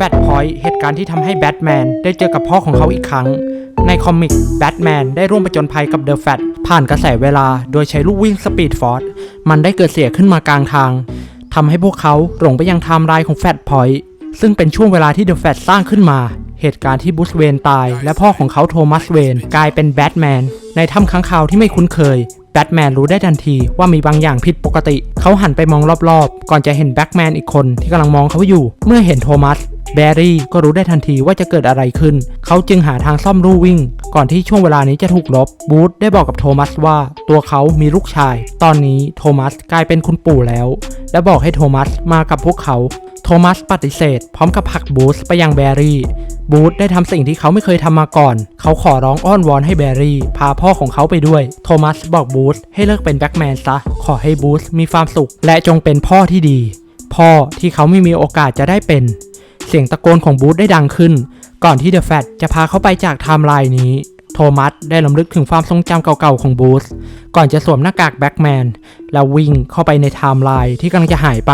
ฟตพอยต์เหตุการณ์ที่ทำให้แบทแมนได้เจอกับพ่อของเขาอีกครั้ง ในคอมิกแบทแมนได้ร่วมประจนภัยกับเดอะแฟตผ่านกระแสเวลาโดยใช้ลูกวิ่งสปีดฟอร์สมันได้เกิดเสียขึ้นมากลางทางทำให้พวกเขาหลงไปยังไทม์ไลน์ของแฟตพอยต์ซึ่งเป็นช่วงเวลาที่เดอะแฟตสร้างขึ้นมา เหตุการณ์ที่บูสเวนตาย และพ่อของเขาโทมัสเวนกลายเป็นแบทแมนในถ้ำค้างคาวที่ไม่คุ้นเคยแบทแมนรู้ได้ทันทีว่ามีบางอย่างผิดปกติ เขาหันไปมองรอบๆ ก่อนจะเห็นแบ็กแมนอีกคนที่กำลังมองเขาอยู่ เมื่อเห็นโทมัส แบรี่ก็รู้ได้ทันทีว่าจะเกิดอะไรขึ้น เขาจึงหาทางซ่อมลู่วิ่ง ก่อนที่ช่วงเวลานี้จะถูกลบ บูธได้บอกกับโทมัสว่าตัวเขามีลูกชาย ตอนนี้โทมัสกลายเป็นคุณปู่แล้ว และบอกให้โทมัสมากับพวกเขา โทมัสปฏิเสธ พร้อมกับผลักบูธไปยังแบรี่ บูธได้ทำสิ่งที่เขาไม่เคยทำมาก่อน เขาขอร้องอ้อนวอนให้แบรี่ พาพ่อของเขาไปด้วย โทมัสบอกบูธให้เลิกเป็นแบ็กแมนซะ ขอให้บูธมีความสุข และจงเป็นพ่อที่ดี พ่อที่เขาไม่มีโอกาสจะได้เป็น เสียงตะโกนของบูธได้ดังขึ้น ก่อนที่เดอะแฟตจะพาเขาไปจากไทม์ไลน์นี้ โทมัสได้ลำลึกถึงความทรงจำเก่าๆของบูธก่อนจะสวมหน้ากากแบ็กแมนแล้ววิ่งเข้าไปในไทม์ไลน์ที่กำลังจะหายไป